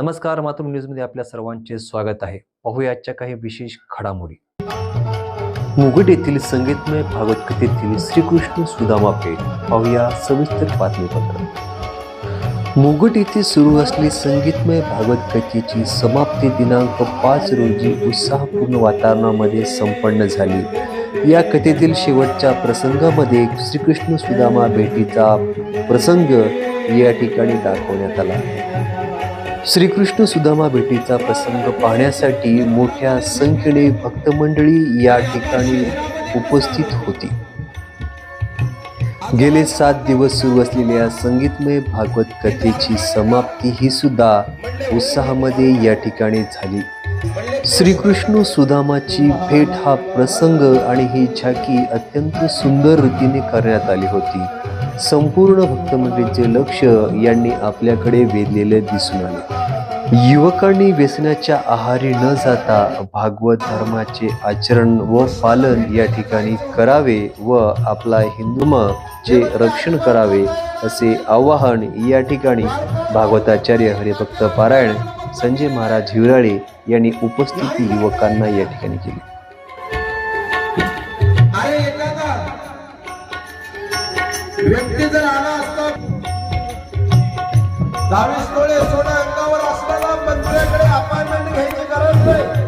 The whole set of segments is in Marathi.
नमस्कार मातृ न्यूजमध्ये आपल्या सर्वांचे स्वागत आहे. पाहूया आजच्या काही विशेष घडामोडी. मुगट येथील संगीतमय भागवत कथेतील श्रीकृष्ण सुदामा भेट पाहूया सविस्तर बातमीपत्र. मुगट येथे सुरू असली संगीतमय भागवत कथेची समाप्ती दिनांक पाच रोजी उत्साहपूर्ण वातावरणामध्ये संपन्न झाली. या कथेतील शेवटच्या प्रसंगामध्ये श्रीकृष्ण सुदामा भेटीचा प्रसंग या ठिकाणी दाखवण्यात आला. श्रीकृष्ण सुदामा भेटीचा प्रसंग पाहण्यासाठी मोठ्या संख्येने भक्तमंडळी या ठिकाणी उपस्थित होती. गेले सात दिवस सुरू असलेल्या संगीतमय भागवत कथेची समाप्ती ही सुद्धा उत्साहामध्ये या ठिकाणी झाली. श्रीकृष्ण सुदामाची भेट हा प्रसंग आणि ही झाकी अत्यंत सुंदर रीतीने करण्यात आली होती. संपूर्ण भक्तमंडळींचे लक्ष यांनी आपल्याकडे वेधलेले दिसून आले. युवकांनी व्यसनाच्या आहारी न जाता भागवत धर्माचे आचरण व पालन या ठिकाणी करावे व आपला हिंदुमाचे रक्षण करावे असे आवाहन या ठिकाणी भागवताचार्य हरिभक्त पारायण संजय महाराज हिवराळे यांनी उपस्थित युवकांना या ठिकाणी केली. व्यक्ती जर आला असता दहावीस तोळे सोडा अंगावर असताना मंत्र्याकडे अपॉइंटमेंट घ्यायची गरज नाही.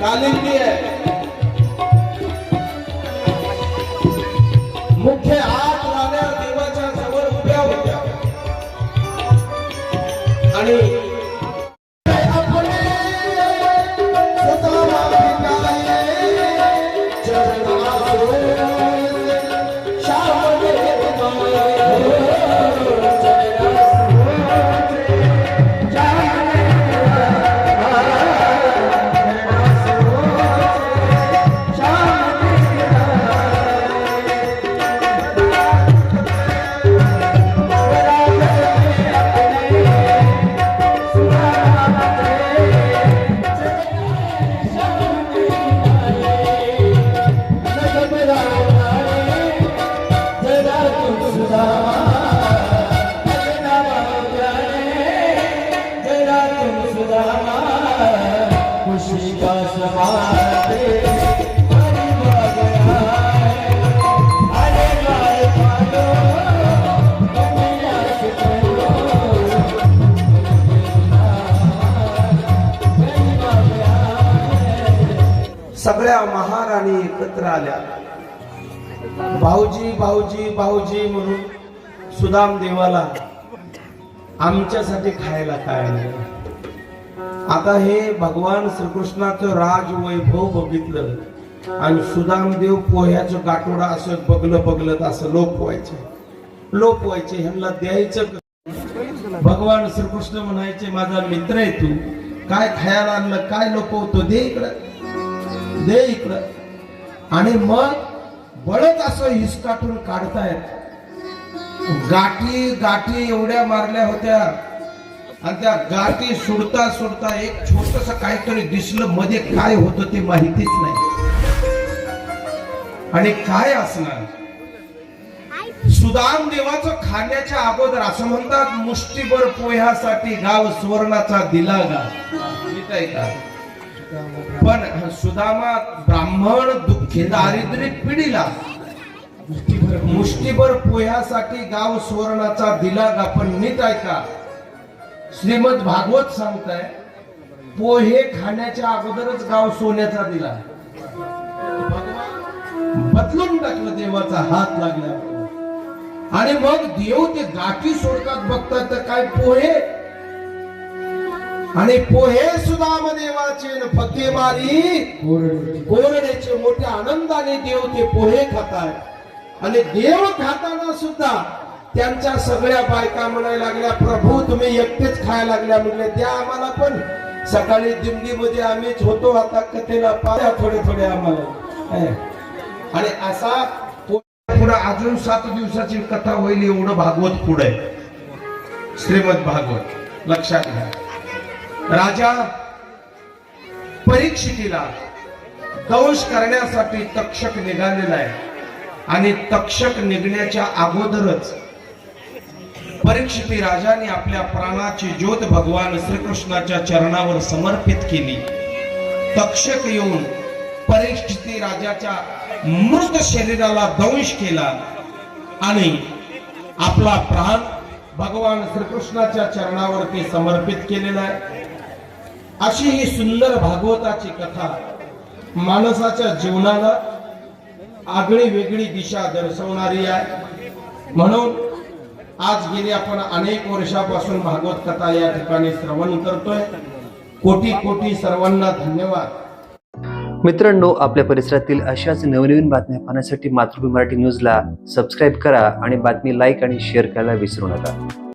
कालिंदी है मुख्य आठ सगळ्या महाराणी एकत्र आल्या. भाऊजी भाऊजी भाऊजी म्हणून सुदाम देवाला आमच्यासाठी खायला काय नाही आता हे भगवान श्रीकृष्णाचं राज वैभव बघितलं आणि सुदाम देव पोह्याचं गाठोडा असं बगलं बगलत असं लोप व्हायचे. लोप व्हायचे ह्यांना द्यायचं भगवान श्रीकृष्ण म्हणायचे माझा मित्र आहे तू. काय खायला आणलं? काय लोपवतो? दे इकडं. दे इकडं. आणि मग बळत असं हिसकाटून काढतायत. गाठी गाठी एवढ्या मारल्या होत्या. आणि त्या गाठी सुडता सुडता एक छोटस काहीतरी दिसलं. मध्ये काय होतं ते माहितीच नाही. आणि काय असणार? सुदाम देवाचं खाण्याच्या अगोदर असं म्हणतात मुष्टीभर पोह्यासाठी गाव सुवर्णाचा दिला गा पण सुदामा ब्राह्मण दुःखी दारिद्र्य पिढीला मुष्टीभर पोह्यासाठी गाव सुवर्णाचा दिला गा पण नीट ऐका. श्रीमद भागवत सांगताय पोहे खाण्याच्या अगोदरच गाव सोन्याचा दिला. बदलून टाकलं देवाचा हात लागला आणि मग देव ते गाठी सोडतात बघतात तर काय पोहे? आणि पोहे सुदाम देवाचे फके मारी कोरडेचे मोठ्या आनंदाने देव ते पोहे खातात. आणि देव खाताना सुद्धा त्यांच्या सगळ्या बायका म्हणायला लागल्या प्रभू तुम्ही एकटेच खायला लागल्या. म्हणले त्या आम्हाला पण. सकाळी दिंडीमध्ये आम्हीच होतो आता कथेला पाया थोडे थोडे आम्हाला. आणि असा पुढे अजून सात दिवसाची कथा होईल एवढं भागवत पुढे श्रीमद भागवत लक्षात घ्या. राजा परीक्षितीला दंश करण्यासाठी तक्षक निघालेला आहे. आणि तक्षक निघण्याच्या अगोदरच परीक्षिती राजाने आपल्या प्राणाची ज्योत भगवान श्रीकृष्णाच्या चरणावर समर्पित केली. तक्षक येऊन परीक्षिती राजाच्या मृत शरीराला दंश केला आणि आपला प्राण भगवान श्रीकृष्णाच्या चरणावरती समर्पित केलेला आहे. अशी ही सुंदर भागवताची कथा माणसाच्या जीवनाला आगळी वेगळी दिशा दर्शवणारी आहे. म्हणून आज गेली आपण अनेक वर्षापासून भागवत कथा या ठिकाणी श्रवण करतोय. कोटी कोटी सर्वांना धन्यवाद. मित्रांनो आपल्या परिसरातील अशाच नवनवीन बातम्या पाहण्यासाठी मातृभूमी मराठी न्यूजला सबस्क्राईब करा आणि बातमी लाईक आणि शेअर करायला विसरू नका.